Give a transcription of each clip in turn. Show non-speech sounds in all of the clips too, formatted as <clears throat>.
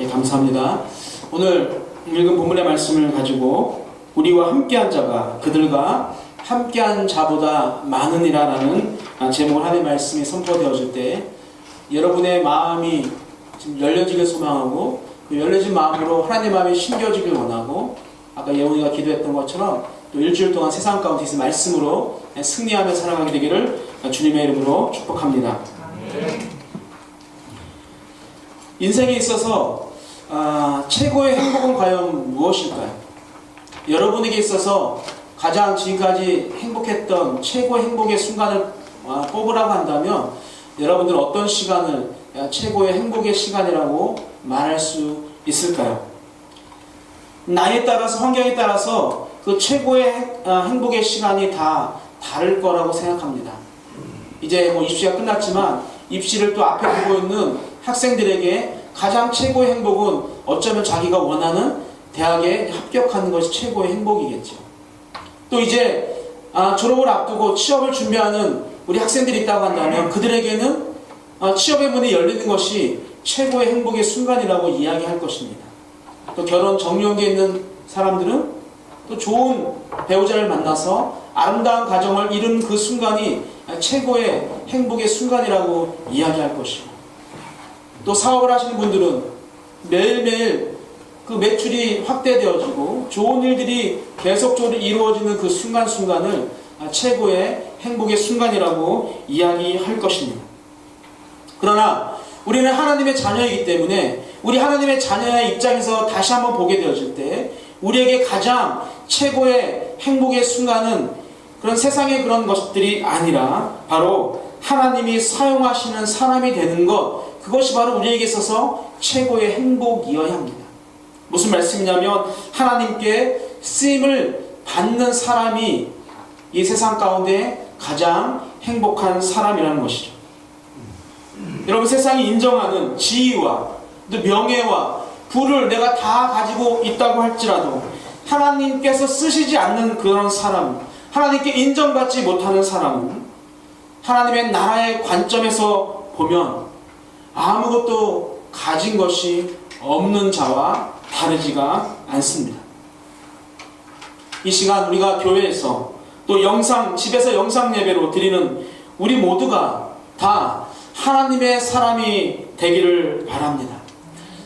예, 감사합니다. 오늘 읽은 본문의 말씀을 가지고 우리와 함께한 자가 그들과 함께한 자보다 많으니라라는 아, 제목을 하나님의 말씀이 선포되어질 때 여러분의 마음이 지금 열려지길 소망하고 그 열려진 마음으로 하나님의 마음이 심겨지길 원하고 아까 예원이가 기도했던 것처럼 또 일주일 동안 세상 가운데 있는 말씀으로 승리하며 살아가게 되기를 주님의 이름으로 축복합니다. 인생에 있어서 아, 최고의 행복은 과연 무엇일까요? 여러분에게 있어서 가장 지금까지 행복했던 최고의 행복의 순간을 아, 뽑으라고 한다면 여러분들은 어떤 시간을 야, 최고의 행복의 시간이라고 말할 수 있을까요? 나이에 따라서 환경에 따라서 그 최고의 행- 아, 행복의 시간이 다 다를 거라고 생각합니다. 이제 뭐 입시가 끝났지만 입시를 또 앞에 두고 있는 학생들에게 가장 최고의 행복은 어쩌면 자기가 원하는 대학에 합격하는 것이 최고의 행복이겠죠. 또 이제 아, 졸업을 앞두고 취업을 준비하는 우리 학생들이 있다고 한다면 그들에게는 아, 취업의 문이 열리는 것이 최고의 행복의 순간이라고 이야기할 것입니다. 또 결혼 정년기에 있는 사람들은 또 좋은 배우자를 만나서 아름다운 가정을 이룬 그 순간이 최고의 행복의 순간이라고 이야기할 것이고 또 사업을 하시는 분들은 매일매일 그 매출이 확대되어지고 좋은 일들이 계속적으로 이루어지는 그 순간순간을 최고의 행복의 순간이라고 이야기할 것입니다. 그러나 우리는 하나님의 자녀이기 때문에 우리 하나님의 자녀의 입장에서 다시 한번 보게 되어질 때 우리에게 가장 최고의 행복의 순간은 그런 세상의 그런 것들이 아니라 바로 하나님이 사용하시는 사람이 되는 것 그것이 바로 우리에게 있어서 최고의 행복이어야 합니다. 무슨 말씀이냐면 하나님께 쓰임을 받는 사람이 이 세상 가운데 가장 행복한 사람이라는 것이죠. 여러분 세상이 인정하는 지위와 또 명예와 부를 내가 다 가지고 있다고 할지라도 하나님께서 쓰시지 않는 그런 사람, 하나님께 인정받지 못하는 사람은 하나님의 나라의 관점에서 보면 아무것도 가진 것이 없는 자와 다르지가 않습니다. 이 시간 우리가 교회에서 또 영상, 집에서 영상 예배로 드리는 우리 모두가 다 하나님의 사람이 되기를 바랍니다.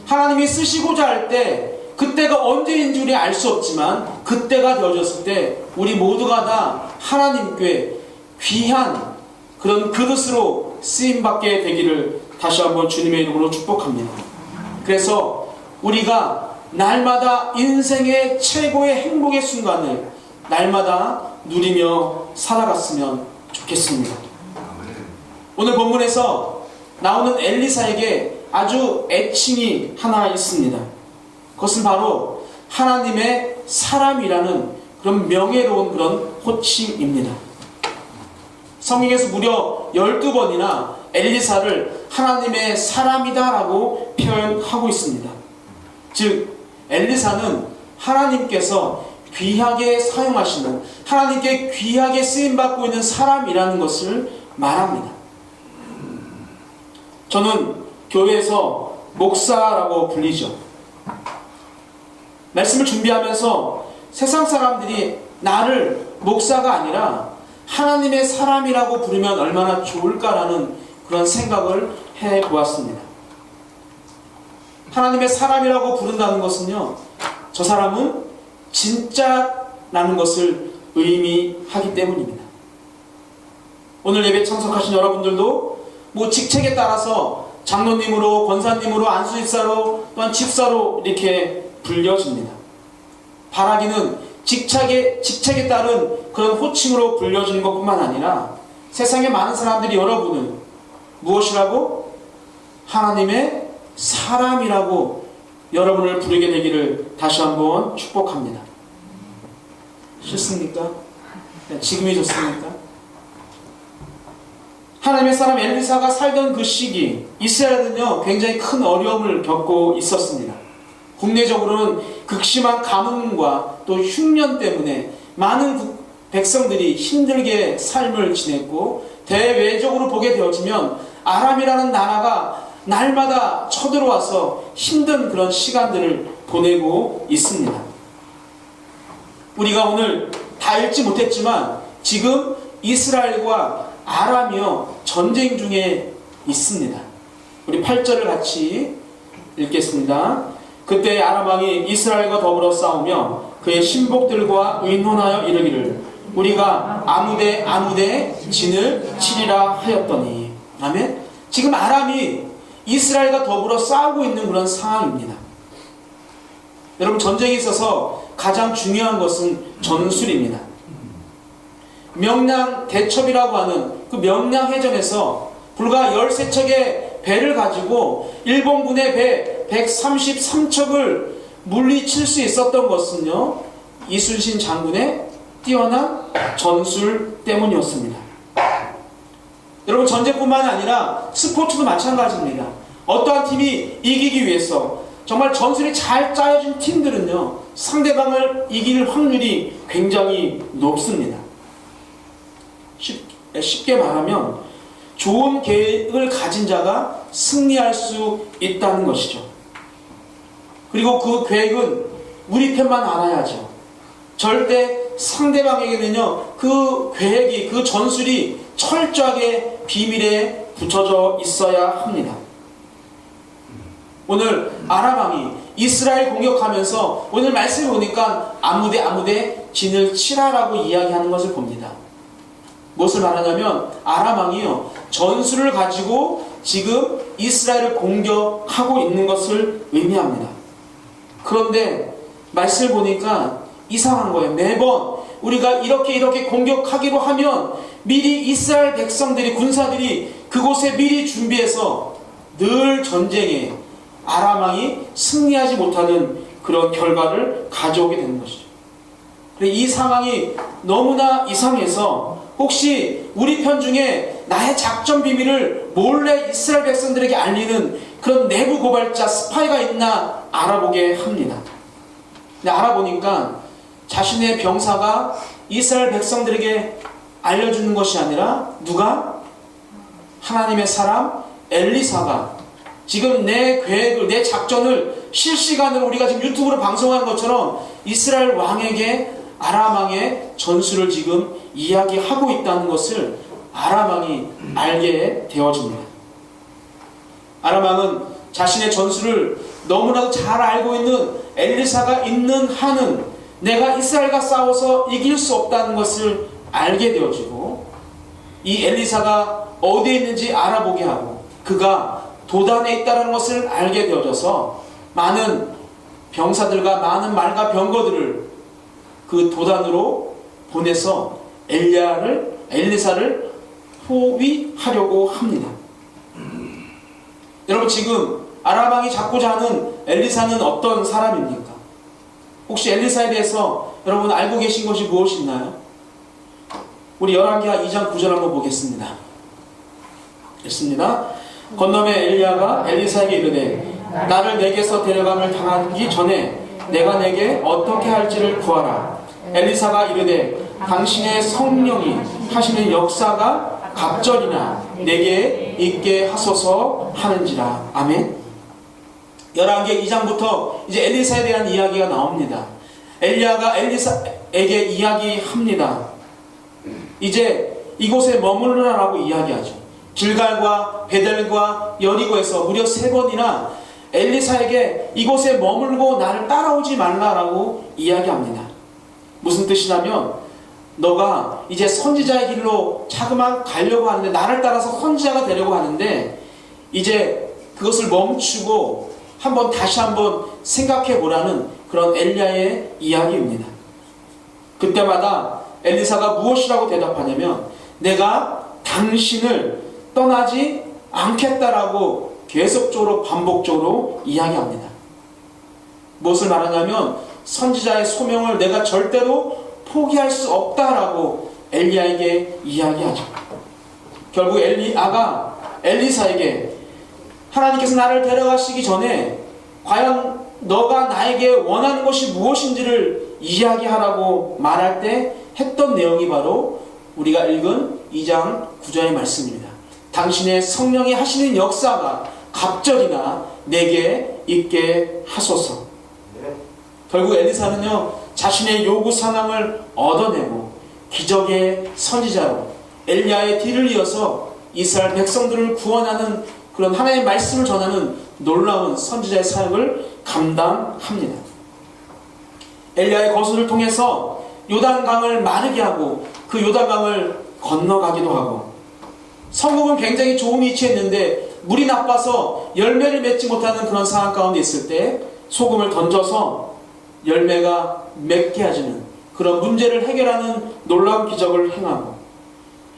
하나님이 쓰시고자 할 때 그때가 언제인 줄이 알 수 없지만 그때가 되어졌을 때 우리 모두가 다 하나님께 귀한 그런 그릇으로 쓰임받게 되기를 다시 한번 주님의 이름으로 축복합니다. 그래서 우리가 날마다 인생의 최고의 행복의 순간을 날마다 누리며 살아갔으면 좋겠습니다. 오늘 본문에서 나오는 엘리사에게 아주 애칭이 하나 있습니다. 그것은 바로 하나님의 사람이라는 그런 명예로운 그런 호칭입니다. 성경에서 무려 12번이나 엘리사를 하나님의 사람이다라고 표현하고 있습니다. 즉, 엘리사는 하나님께서 귀하게 사용하시는, 하나님께 귀하게 쓰임 받고 있는 사람이라는 것을 말합니다. 저는 교회에서 목사라고 불리죠. 말씀을 준비하면서 세상 사람들이 나를 목사가 아니라 하나님의 사람이라고 부르면 얼마나 좋을까라는 그런 생각을 해 보았습니다. 하나님의 사람이라고 부른다는 것은요, 저 사람은 진짜라는 것을 의미하기 때문입니다. 오늘 예배 참석하신 여러분들도 뭐 직책에 따라서 장로님으로, 권사님으로, 안수집사로, 또한 집사로 이렇게 불려집니다. 바라기는 직책에, 직책에 따른 그런 호칭으로 불려지는 것 뿐만 아니라 세상에 많은 사람들이 여러분을 무엇이라고? 하나님의 사람이라고 여러분을 부르게 되기를 다시 한번 축복합니다. 싫습니까? 지금이 좋습니까? 하나님의 사람 엘리사가 살던 그 시기 이스라엘은요 굉장히 큰 어려움을 겪고 있었습니다. 국내적으로는 극심한 가뭄과 또 흉년 때문에 많은 국- 백성들이 힘들게 삶을 지냈고 대외적으로 보게 되어지면 아람이라는 나라가 날마다 쳐들어와서 힘든 그런 시간들을 보내고 있습니다. 우리가 오늘 다 읽지 못했지만 지금 이스라엘과 아람이요 전쟁 중에 있습니다. 우리 8절을 같이 읽겠습니다. 그때 아람 왕이 이스라엘과 더불어 싸우며 그의 신복들과 의논하여 이르기를 우리가 아무데 아무데 진을 치리라 하였더니 아멘. 지금 아람이 이스라엘과 더불어 싸우고 있는 그런 상황입니다. 여러분 전쟁에 있어서 가장 중요한 것은 전술입니다. 명량 대첩이라고 하는 그 명량 해전에서 불과 13척의 배를 가지고 일본군의 배 133척을 물리칠 수 있었던 것은요. 이순신 장군의 뛰어난 전술 때문이었습니다. 여러분 전쟁뿐만 아니라 스포츠도 마찬가지입니다. 어떠한 팀이 이기기 위해서 정말 전술이 잘 짜여진 팀들은요. 상대방을 이길 확률이 굉장히 높습니다. 쉽, 쉽게 말하면 좋은 계획을 가진 자가 승리할 수 있다는 것이죠. 그리고 그 계획은 우리 편만 알아야죠. 절대 상대방에게는요, 그 계획이, 그 전술이 철저하게 비밀에 붙여져 있어야 합니다. 오늘 아람왕이 이스라엘 공격하면서 오늘 말씀을 보니까 아무데 아무데 진을 치라라고 이야기하는 것을 봅니다. 무엇을 말하냐면 아람왕이요 전술을 가지고 지금 이스라엘을 공격하고 있는 것을 의미합니다. 그런데 말씀을 보니까 이상한 거예요. 매번 우리가 이렇게 이렇게 공격하기로 하면 미리 이스라엘 백성들이 군사들이 그곳에 미리 준비해서 늘 전쟁에 아람왕이 승리하지 못하는 그런 결과를 가져오게 되는 것이죠. 이 상황이 너무나 이상해서 혹시 우리 편 중에 나의 작전 비밀을 몰래 이스라엘 백성들에게 알리는 그런 내부 고발자 스파이가 있나 알아보게 합니다. 근데 알아보니까 자신의 병사가 이스라엘 백성들에게 알려주는 것이 아니라 누가 하나님의 사람 엘리사가 지금 내 계획을 내 작전을 실시간으로 우리가 지금 유튜브로 방송하는 것처럼 이스라엘 왕에게 아람 왕의 전술을 지금 이야기하고 있다는 것을 아람 왕이 알게 되어집니다. 아람 왕은 자신의 전술을 너무나도 잘 알고 있는 엘리사가 있는 한은 내가 이스라엘과 싸워서 이길 수 없다는 것을 알게 되어지고 이 엘리사가 어디에 있는지 알아보게 하고 그가 도단에 있다는 것을 알게 되어져서 많은 병사들과 많은 말과 병거들을 그 도단으로 보내서 엘리야를 엘리사를 포위하려고 합니다. 여러분 지금 아람왕이 잡고자 하는 엘리사는 어떤 사람입니까? 혹시 엘리사에 대해서 여러분 알고 계신 것이 무엇이 있나요? 우리 열왕기하 2장 9절 한번 보겠습니다. 읽습니다. 건너매 엘리야가 엘리사에게 이르되 나를 내게서 데려감을 당하기 전에 내가 내게 어떻게 할지를 구하라. 엘리사가 이르되 당신의 성령이 하시는 역사가 갑절이나 내게 있게 하소서 하는지라. 아멘. 11개 2장부터 이제 엘리사에 대한 이야기가 나옵니다. 엘리야가 엘리사에게 이야기합니다. 이제 이곳에 머물러라라고 이야기하죠. 길갈과 베델과 여리고에서 무려 세 번이나 엘리사에게 이곳에 머물고 나를 따라오지 말라라고 이야기합니다. 무슨 뜻이냐면 너가 이제 선지자의 길로 자그만 가려고 하는데 나를 따라서 선지자가 되려고 하는데 이제 그것을 멈추고 한번 다시 한번 생각해 보라는 그런 엘리야의 이야기입니다. 그때마다 엘리사가 무엇이라고 대답하냐면 내가 당신을 떠나지 않겠다라고 계속적으로 반복적으로 이야기합니다. 무엇을 말하냐면 선지자의 소명을 내가 절대로 포기할 수 없다라고 엘리야에게 이야기하죠. 결국 엘리아가 엘리사에게 하나님께서 나를 데려가시기 전에 과연 너가 나에게 원하는 것이 무엇인지를 이야기하라고 말할 때 했던 내용이 바로 우리가 읽은 2장 9절의 말씀입니다. 당신의 성령이 하시는 역사가 갑절이나 내게 있게 하소서. 결국 엘리사는요 자신의 요구 사항을 얻어내고 기적의 선지자로 엘리야의 뒤를 이어서 이스라엘 백성들을 구원하는 그런 하나님의 말씀을 전하는 놀라운 선지자의 사역을 감당합니다. 엘리야의 거수를 통해서 요단강을 마르게 하고 그 요단강을 건너가기도 하고. 성국은 굉장히 좋은 위치에 있는데 물이 나빠서 열매를 맺지 못하는 그런 상황 가운데 있을 때 소금을 던져서 열매가 맺게 해주는 그런 문제를 해결하는 놀라운 기적을 행하고.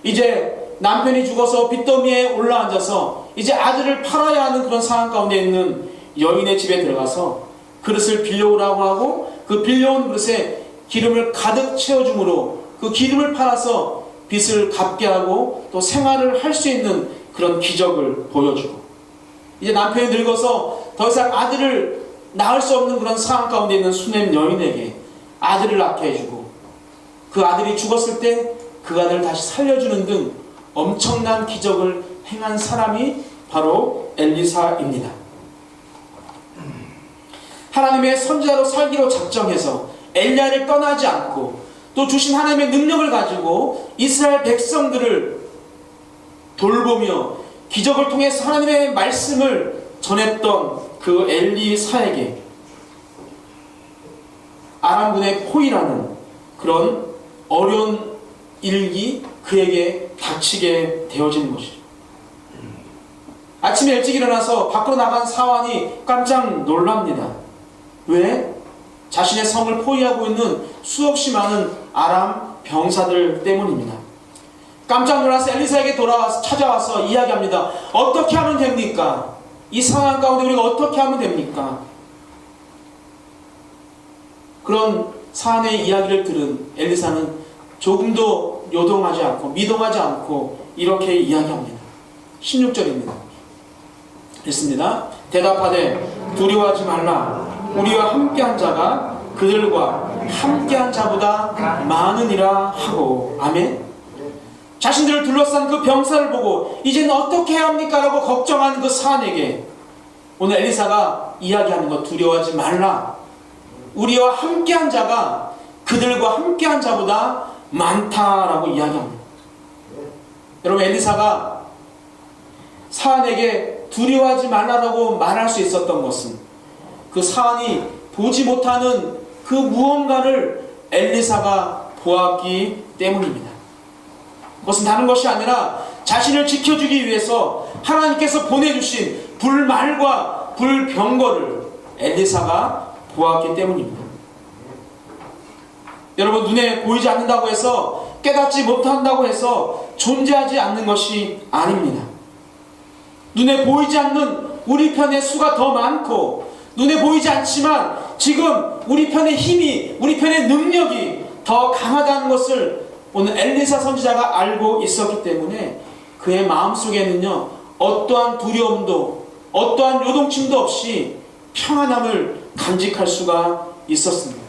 이제 남편이 죽어서 빚더미에 올라앉아서 이제 아들을 팔아야 하는 그런 상황 가운데 있는 여인의 집에 들어가서 그릇을 빌려오라고 하고 그 빌려온 그릇에 기름을 가득 채워줌으로 그 기름을 팔아서 빚을 갚게 하고 또 생활을 할 수 있는 그런 기적을 보여주고 이제 남편이 늙어서 더 이상 아들을 낳을 수 없는 그런 상황 가운데 있는 수냄 여인에게 아들을 낳게 해주고 그 아들이 죽었을 때 그 아들을 다시 살려주는 등 엄청난 기적을 행한 사람이 바로 엘리사입니다. 하나님의 선지자로 살기로 작정해서 엘리야를 떠나지 않고 또 주신 하나님의 능력을 가지고 이스라엘 백성들을 돌보며 기적을 통해서 하나님의 말씀을 전했던 그 엘리사에게 아람군의 포위라는 그런 어려운 일기 그에게 닥치게 되어진 것이죠. 아침에 일찍 일어나서 밖으로 나간 사환이 깜짝 놀랍니다. 왜? 자신의 성을 포위하고 있는 수없이 많은 아람 병사들 때문입니다. 깜짝 놀라서 엘리사에게 돌아와서 찾아와서 이야기합니다. 어떻게 하면 됩니까? 이 상황 가운데 우리가 어떻게 하면 됩니까? 그런 사안의 이야기를 들은 엘리사는 조금도 요동하지 않고 미동하지 않고 이렇게 이야기합니다. 16절입니다. 읽습니다. 대답하되 두려워하지 말라. 우리와 함께한 자가 그들과 함께한 자보다 많으니라 하고 아멘. 자신들을 둘러싼 그 병사를 보고 이제는 어떻게 해야 합니까? 라고 걱정하는 그 사안에게 오늘 엘리사가 이야기하는 것 두려워하지 말라. 우리와 함께한 자가 그들과 함께한 자보다 많다라고 이야기합니다. 여러분 엘리사가 사안에게 두려워하지 말라라고 말할 수 있었던 것은 그 사안이 보지 못하는 그 무언가를 엘리사가 보았기 때문입니다. 그것은 다른 것이 아니라 자신을 지켜주기 위해서 하나님께서 보내주신 불말과 불병거를 엘리사가 보았기 때문입니다. 여러분 눈에 보이지 않는다고 해서 깨닫지 못한다고 해서 존재하지 않는 것이 아닙니다. 눈에 보이지 않는 우리 편의 수가 더 많고 눈에 보이지 않지만 지금 우리 편의 힘이 우리 편의 능력이 더 강하다는 것을 오늘 엘리사 선지자가 알고 있었기 때문에 그의 마음속에는요 어떠한 두려움도 어떠한 요동침도 없이 평안함을 간직할 수가 있었습니다.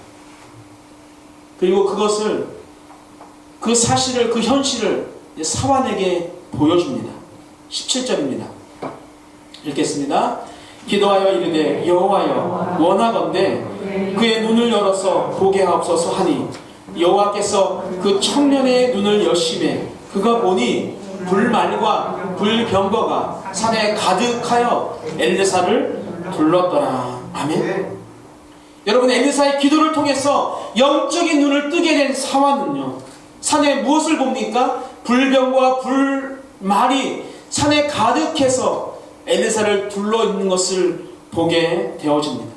그리고 그것을 그 사실을 그 현실을 사환에게 보여줍니다. 17절입니다. 읽겠습니다. 기도하여 이르되 여호와여 원하건대 그의 눈을 열어서 보게 하옵소서 하니 여호와께서 그 청년의 눈을 여심해 그가 보니 불말과 불병거가 산에 가득하여 엘리사를 둘렀더라. 아멘. 여러분 엘리사의 기도를 통해서 영적인 눈을 뜨게 된 사화는요. 산에 무엇을 봅니까? 불병과 불말이 산에 가득해서 엘리사를 둘러 있는 것을 보게 되어집니다.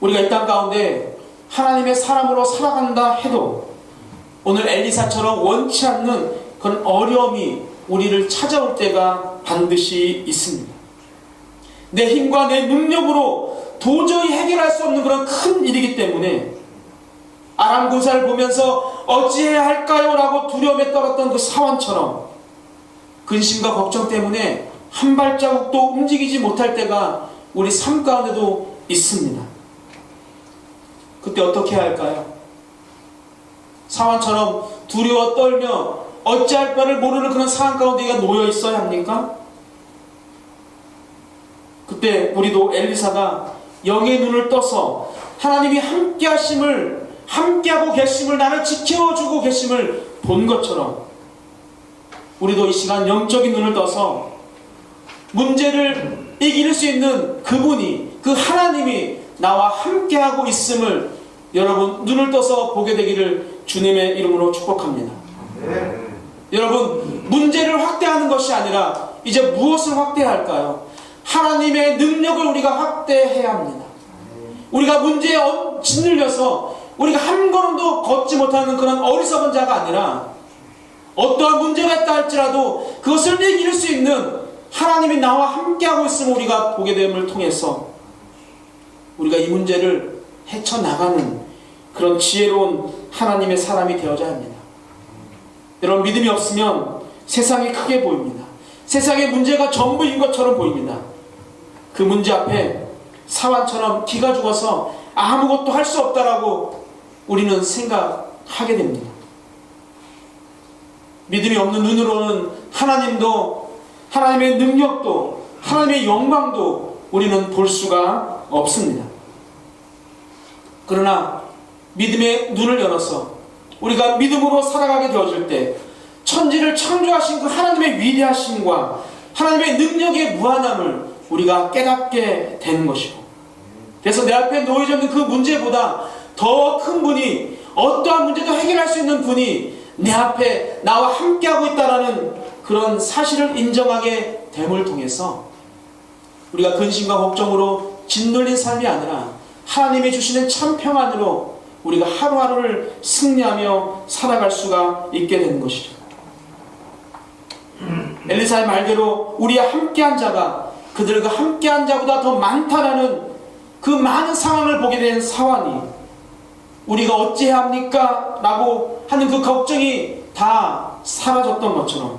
우리가 이 땅 가운데 하나님의 사람으로 살아간다 해도 오늘 엘리사처럼 원치 않는 그런 어려움이 우리를 찾아올 때가 반드시 있습니다. 내 힘과 내 능력으로 도저히 해결할 수 없는 그런 큰 일이기 때문에 아람 군사를 보면서 어찌해야 할까요? 라고 두려움에 떨었던 그 사원처럼 근심과 걱정 때문에 한 발자국도 움직이지 못할 때가 우리 삶 가운데도 있습니다. 그때 어떻게 할까요? 사원처럼 두려워 떨며 어찌할 바를 모르는 그런 상황 가운데 놓여 있어야 합니까? 그때 우리도 엘리사가 영의 눈을 떠서 하나님이 함께 하심을 함께하고 계심을 나를 지켜주고 계심을 본 것처럼 우리도 이 시간 영적인 눈을 떠서 문제를 이길 수 있는 그분이 그 하나님이 나와 함께하고 있음을 여러분 눈을 떠서 보게 되기를 주님의 이름으로 축복합니다. 여러분 문제를 확대하는 것이 아니라 이제 무엇을 확대할까요? 하나님의 능력을 우리가 확대해야 합니다. 우리가 문제에 어- 짓눌려서 우리가 한 걸음도 걷지 못하는 그런 어리석은 자가 아니라 어떠한 문제가 있다 할지라도 그것을 이길 수 있는 하나님이 나와 함께하고 있음을 우리가 보게 됨을 통해서 우리가 이 문제를 헤쳐나가는 그런 지혜로운 하나님의 사람이 되어야 합니다. 여러분 믿음이 없으면 세상이 크게 보입니다. 세상의 문제가 전부인 것처럼 보입니다. 그 문제 앞에 사환처럼 기가 죽어서 아무것도 할 수 없다라고 우리는 생각하게 됩니다. 믿음이 없는 눈으로는 하나님도 하나님의 능력도 하나님의 영광도 우리는 볼 수가 없습니다. 그러나 믿음의 눈을 열어서 우리가 믿음으로 살아가게 되어질 때 천지를 창조하신 그 하나님의 위대하심과 하나님의 능력의 무한함을 우리가 깨닫게 되는 것이고 그래서 내 앞에 놓여져 있는 그 문제보다 더 큰 분이 어떠한 문제도 해결할 수 있는 분이 내 앞에 나와 함께하고 있다라는 그런 사실을 인정하게 됨을 통해서 우리가 근심과 걱정으로 짓눌린 삶이 아니라 하나님이 주시는 참 평안으로 우리가 하루하루를 승리하며 살아갈 수가 있게 되는 것이죠. 엘리사의 말대로 우리와 함께한 자가 그들과 함께한 자보다 더 많다라는 그 많은 상황을 보게 된 사환이 우리가 어찌해야 합니까? 라고 하는 그 걱정이 다 사라졌던 것처럼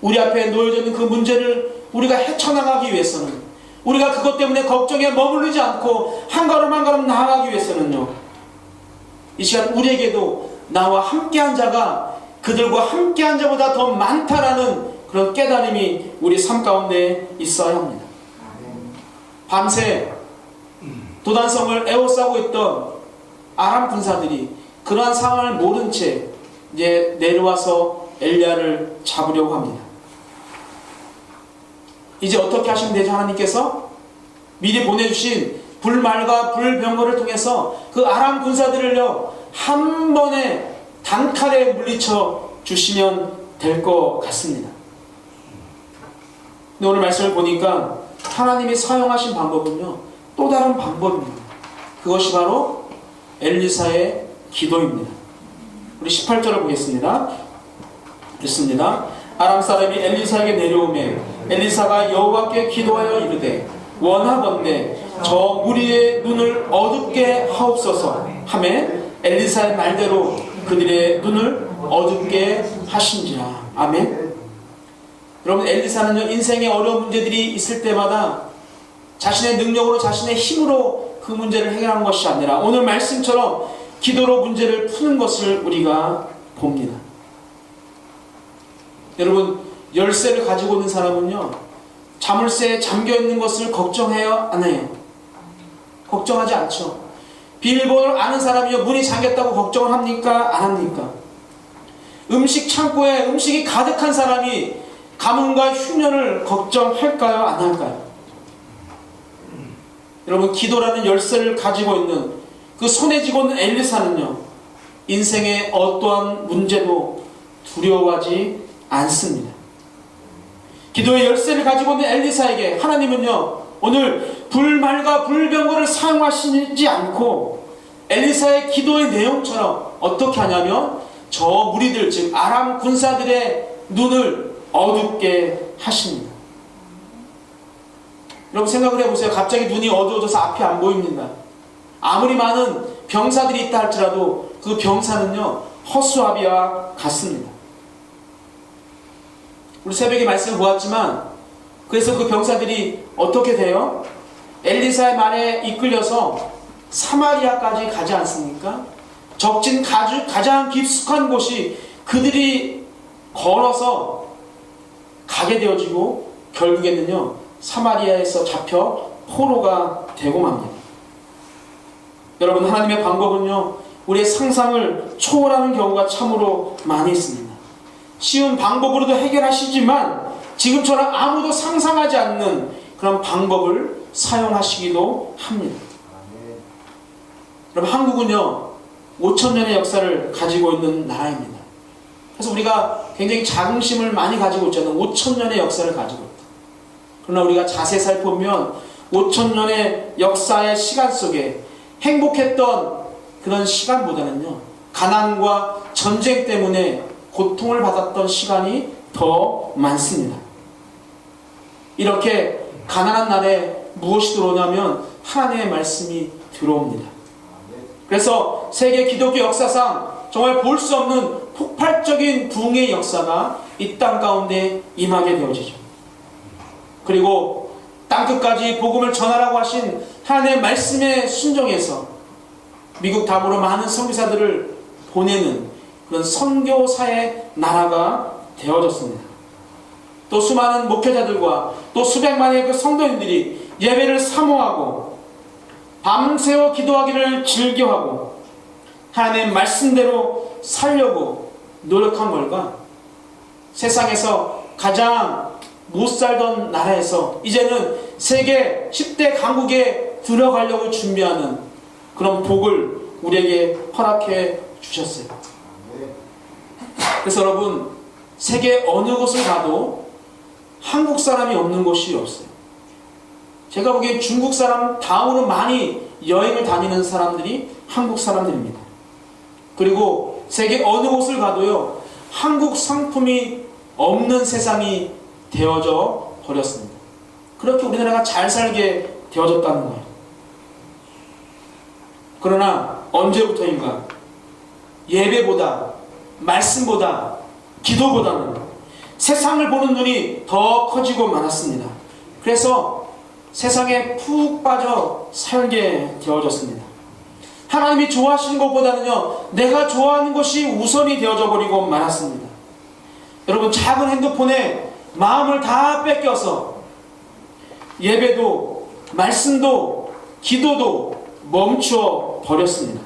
우리 앞에 놓여져 있는 그 문제를 우리가 헤쳐나가기 위해서는 우리가 그것 때문에 걱정에 머무르지 않고 한 걸음 한 걸음 나아가기 위해서는요 이 시간 우리에게도 나와 함께한 자가 그들과 함께한 자보다 더 많다라는 그런 깨달음이 우리 삶 가운데 있어야 합니다. 밤새 도단성을 에워싸고 있던 아람 군사들이 그러한 상황을 모른 채 이제 내려와서 엘리야를 잡으려고 합니다. 이제 어떻게 하시면 되죠? 하나님께서 미리 보내주신 불말과 불병거를 통해서 그 아람 군사들을요 한 번에 단칼에 물리쳐 주시면 될 것 같습니다. 근데 오늘 말씀을 보니까 하나님이 사용하신 방법은요 또 다른 방법입니다. 그것이 바로 엘리사의 기도입니다. 우리 18절을 보겠습니다. 읽습니다. 아람 사람이 엘리사에게 내려오매 엘리사가 여호와께 기도하여 이르되 원하건대 저 무리의 눈을 어둡게 하옵소서 하매 엘리사의 말대로 그들의 눈을 어둡게 하신지라 아멘 여러분 엘리사는요 인생에 어려운 문제들이 있을 때마다 자신의 능력으로 자신의 힘으로 그 문제를 해결하는 것이 아니라 오늘 말씀처럼 기도로 문제를 푸는 것을 우리가 봅니다. 여러분 열쇠를 가지고 있는 사람은요 자물쇠에 잠겨 있는 것을 걱정해요? 안 해요? 걱정하지 않죠. 비밀번호를 아는 사람이요 문이 잠겼다고 걱정을 합니까? 안 합니까? 음식 창고에 음식이 가득한 사람이 가뭄과 흉년을 걱정할까요? 안 할까요 여러분 기도라는 열쇠를 가지고 있는 그 손에 쥐고 있는 엘리사는요 인생의 어떠한 문제도 두려워하지 않습니다. 기도의 열쇠를 가지고 있는 엘리사에게 하나님은요 오늘 불말과 불병거를 사용하시지 않고 엘리사의 기도의 내용처럼 어떻게 하냐면 저 무리들 즉 아람 군사들의 눈을 어둡게 하십니다. 여러분 생각을 해보세요. 갑자기 눈이 어두워져서 앞이 안 보입니다. 아무리 많은 병사들이 있다 할지라도 그 병사는요 허수아비와 같습니다. 우리 새벽에 말씀을 보았지만 그래서 그 병사들이 어떻게 돼요? 엘리사의 말에 이끌려서 사마리아까지 가지 않습니까? 적진 가주, 가장 깊숙한 곳이 그들이 걸어서 가게 되어지고 결국에는요 사마리아에서 잡혀 포로가 되고 맙니다. 여러분 하나님의 방법은요 우리의 상상을 초월하는 경우가 참으로 많이 있습니다. 쉬운 방법으로도 해결하시지만 지금처럼 아무도 상상하지 않는 그런 방법을 사용하시기도 합니다. 여러분 한국은요 5천 년의 역사를 가지고 있는 나라입니다. 그래서 우리가 굉장히 자긍심을 많이 가지고 있잖아요. 5천 년의 역사를 가지고. 그러나 우리가 자세히 살펴보면 5천 년의 역사의 시간 속에 행복했던 그런 시간보다는요 가난과 전쟁 때문에 고통을 받았던 시간이 더 많습니다. 이렇게 가난한 날에 무엇이 들어오냐면 하나님의 말씀이 들어옵니다. 그래서 세계 기독교 역사상 정말 볼 수 없는 폭발적인 부흥의 역사가 이 땅 가운데 임하게 되어지죠. 그리고 땅끝까지 복음을 전하라고 하신 하나님의 말씀에 순종해서 미국 다음으로 많은 선교사들을 보내는 그런 선교사의 나라가 되어졌습니다. 또 수많은 목회자들과 또 수백만의 그 성도인들이 예배를 사모하고 밤새워 기도하기를 즐겨하고 하나님의 말씀대로 살려고 노력한 걸까? 세상에서 가장 못 살던 나라에서 이제는 세계 10대 강국에 들어가려고 준비하는 그런 복을 우리에게 허락해 주셨어요. 그래서 여러분, 세계 어느 곳을 가도 한국 사람이 없는 곳이 없어요. 제가 보기엔 중국 사람 다음으로 많이 여행을 다니는 사람들이 한국 사람들입니다. 그리고 세계 어느 곳을 가도요, 한국 상품이 없는 세상이 되어져 버렸습니다. 그렇게 우리나라가 잘 살게 되어졌다는 거예요. 그러나 언제부터인가 예배보다 말씀보다 기도보다는 세상을 보는 눈이 더 커지고 많았습니다. 그래서 세상에 푹 빠져 살게 되어졌습니다. 하나님이 좋아하시는 것보다는요, 내가 좋아하는 것이 우선이 되어져 버리고 말았습니다. 여러분, 작은 핸드폰에 마음을 다 뺏겨서 예배도, 말씀도, 기도도 멈추어 버렸습니다.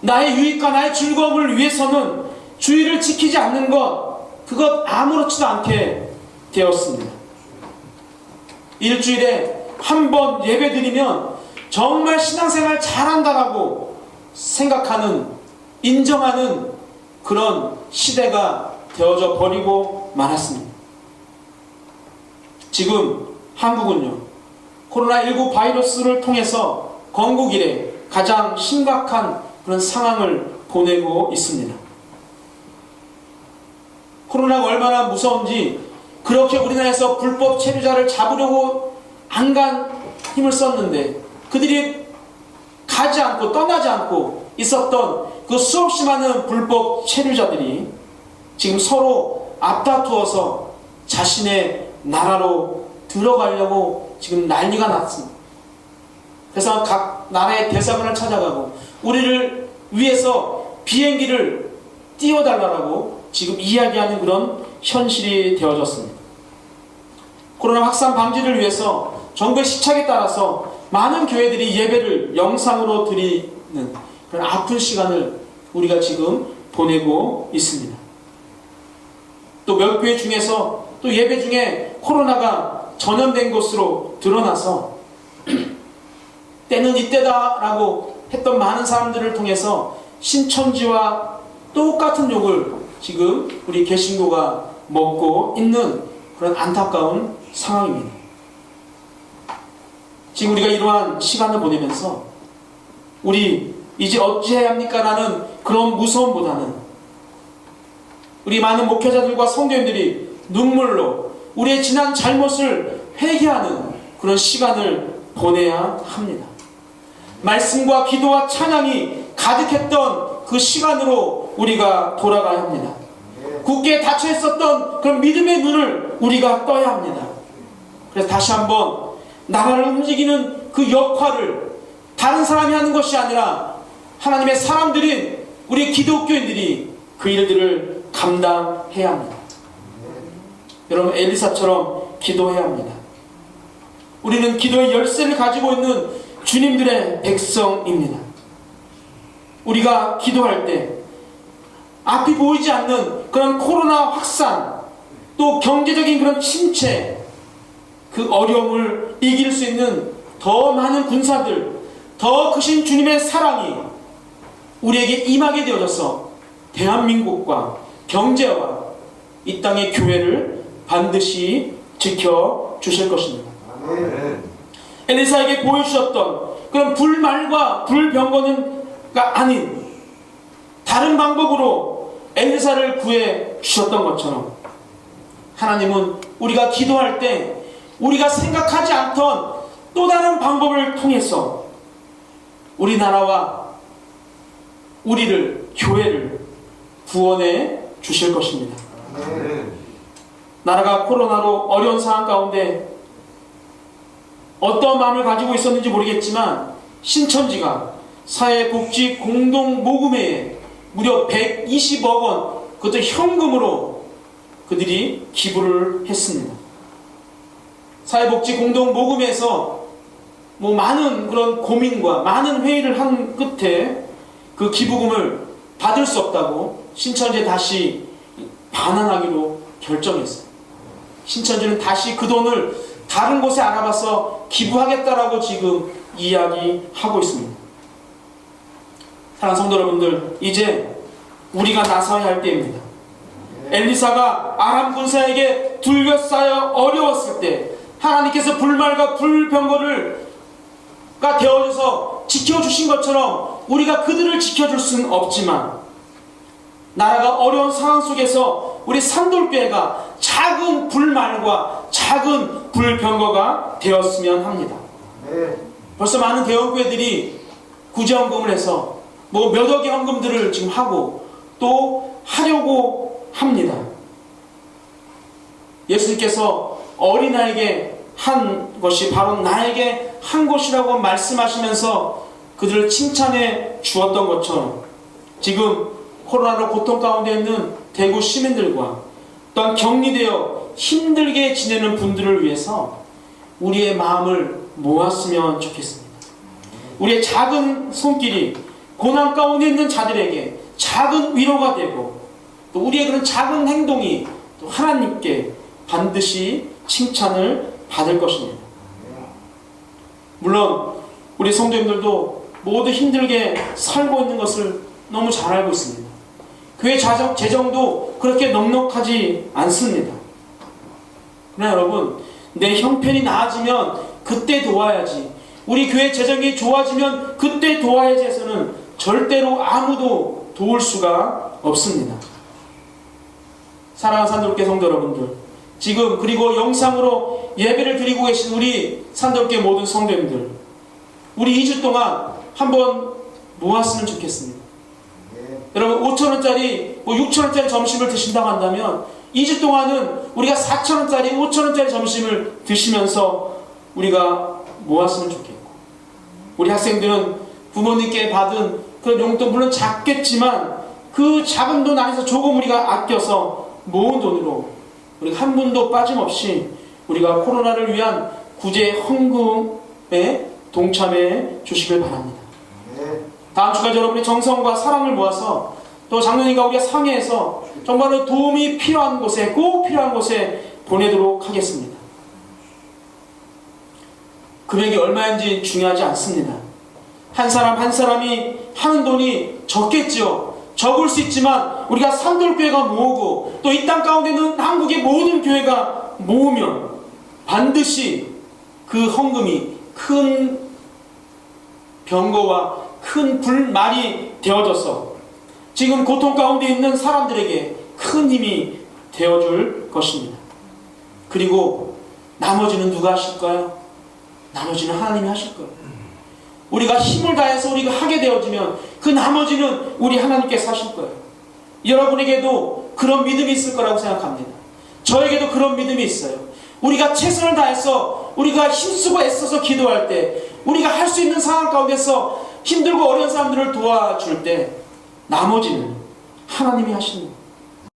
나의 유익과 나의 즐거움을 위해서는 주의를 지키지 않는 것, 그것 아무렇지도 않게 되었습니다. 일주일에 한 번 예배 드리면 정말 신앙생활 잘한다라고 생각하는, 인정하는 그런 시대가 되어져 버리고 말았습니다. 지금 한국은요, 코로나19 바이러스를 통해서 건국 이래 가장 심각한 그런 상황을 보내고 있습니다. 코로나가 얼마나 무서운지 그렇게 우리나라에서 불법 체류자를 잡으려고 안간 힘을 썼는데 그들이 가지 않고 떠나지 않고 있었던 그 수없이 많은 불법 체류자들이 지금 서로 앞다투어서 자신의 나라로 들어가려고 지금 난리가 났습니다. 그래서 각 나라의 대사관을 찾아가고 우리를 위해서 비행기를 띄워달라고 지금 이야기하는 그런 현실이 되어졌습니다. 코로나 확산 방지를 위해서 정부의 시착에 따라서 많은 교회들이 예배를 영상으로 드리는 그런 아픈 시간을 우리가 지금 보내고 있습니다. 또 몇 교회 중에서 또 예배 중에 코로나가 전염된 것으로 드러나서 <clears throat> 때는 이때다라고 했던 많은 사람들을 통해서 신천지와 똑같은 욕을 지금 우리 개신교가 먹고 있는 그런 안타까운 상황입니다. 지금 우리가 이러한 시간을 보내면서 우리 이제 어찌해야 합니까? 라는 그런 무서움보다는 우리 많은 목회자들과 성도님들이 눈물로 우리의 지난 잘못을 회개하는 그런 시간을 보내야 합니다. 말씀과 기도와 찬양이 가득했던 그 시간으로 우리가 돌아가야 합니다. 굳게 닫혀 있었던 그런 믿음의 눈을 우리가 떠야 합니다. 그래서 다시 한번 나라를 움직이는 그 역할을 다른 사람이 하는 것이 아니라 하나님의 사람들인 우리 기독교인들이 그 일들을 감당해야 합니다. 여러분 엘리사처럼 기도해야 합니다. 우리는 기도의 열쇠를 가지고 있는 주님들의 백성입니다. 우리가 기도할 때 앞이 보이지 않는 그런 코로나 확산 또 경제적인 그런 침체 그 어려움을 이길 수 있는 더 많은 군사들 더 크신 주님의 사랑이 우리에게 임하게 되어져서 대한민국과 경제와 이 땅의 교회를 반드시 지켜 주실 것입니다. 엘리사에게 보여주셨던 그런 불말과 불병거는가 아닌 다른 방법으로 엘리사를 구해 주셨던 것처럼 하나님은 우리가 기도할 때 우리가 생각하지 않던 또 다른 방법을 통해서 우리나라와 우리를 교회를 구원해 주실 것입니다. 나라가 코로나로 어려운 상황 가운데 어떤 마음을 가지고 있었는지 모르겠지만 신천지가 사회복지 공동 모금회에 무려 120억 원 그것도 현금으로 그들이 기부를 했습니다. 사회복지 공동 모금회에서 뭐 많은 그런 고민과 많은 회의를 한 끝에 그 기부금을 받을 수 없다고 신천지에 다시 반환하기로 결정했어요. 신천지는 다시 그 돈을 다른 곳에 알아봐서 기부하겠다라고 지금 이야기하고 있습니다. 사랑하는 성도 여러분들, 이제 우리가 나서야 할 때입니다. 엘리사가 아람 군사에게 둘러싸여 어려웠을 때 하나님께서 불말과 불병거를 가 되어져서 지켜주신 것처럼 우리가 그들을 지켜줄 수는 없지만 나라가 어려운 상황 속에서 우리 산돌교회가 작은 불말과 작은 불병거가 되었으면 합니다. 벌써 많은 대형교회들이 구제헌금을 해서 뭐 몇 억의 헌금들을 지금 하고 또 하려고 합니다. 예수님께서 어린아이에게 한 것이 바로 나에게 한 것이라고 말씀하시면서 그들을 칭찬해 주었던 것처럼 지금 코로나로 고통 가운데 있는 대구 시민들과 또한 격리되어 힘들게 지내는 분들을 위해서 우리의 마음을 모았으면 좋겠습니다. 우리의 작은 손길이 고난 가운데 있는 자들에게 작은 위로가 되고 또 우리의 그런 작은 행동이 또 하나님께 반드시 칭찬을 받을 것입니다. 물론 우리 성도님들도 모두 힘들게 살고 있는 것을 너무 잘 알고 있습니다. 교회 자정, 재정 도 그렇게 넉넉하지 않습니다. 그러나 여러분, 내 형편이 나아지면 그때 도와야지. 우리 교회 재정이 좋아지면 그때 도와야지 해서는 절대로 아무도 도울 수가 없습니다. 사랑하는 산돌교 성도 여러분들, 지금 그리고 영상으로 예배를 드리고 계신 우리 산돌교 모든 성도님들, 우리 2주 동안 한번 모았으면 좋겠습니다. 여러분 5천원짜리 뭐 6천원짜리 점심을 드신다고 한다면 2주 동안은 우리가 4천원짜리 5천원짜리 점심을 드시면서 우리가 모았으면 좋겠고 우리 학생들은 부모님께 받은 그런 용돈 물론 작겠지만 그 작은 돈 안에서 조금 우리가 아껴서 모은 돈으로 우리가 한 분도 빠짐없이 우리가 코로나를 위한 구제 헌금에 동참해 주시길 바랍니다. 다음 주까지 여러분의 정성과 사랑을 모아서 또 장로님과 우리가 상의해서 정말로 도움이 필요한 곳에 꼭 필요한 곳에 보내도록 하겠습니다. 금액이 얼마인지 중요하지 않습니다. 한 사람 한 사람이 하는 돈이 적겠지요. 적을 수 있지만 우리가 삼돌교회가 모으고 또 이 땅 가운데 있는 한국의 모든 교회가 모으면 반드시 그 헌금이 큰 병거와 큰 불말이 되어져서 지금 고통 가운데 있는 사람들에게 큰 힘이 되어줄 것입니다. 그리고 나머지는 누가 하실까요? 나머지는 하나님이 하실 거예요. 우리가 힘을 다해서 우리가 하게 되어지면 그 나머지는 우리 하나님께서 하실 거예요. 여러분에게도 그런 믿음이 있을 거라고 생각합니다. 저에게도 그런 믿음이 있어요. 우리가 최선을 다해서 우리가 힘쓰고 애써서 기도할 때 우리가 할 수 있는 상황 가운데서 힘들고 어려운 사람들을 도와줄 때 나머지는 하나님이 하시는 거예요.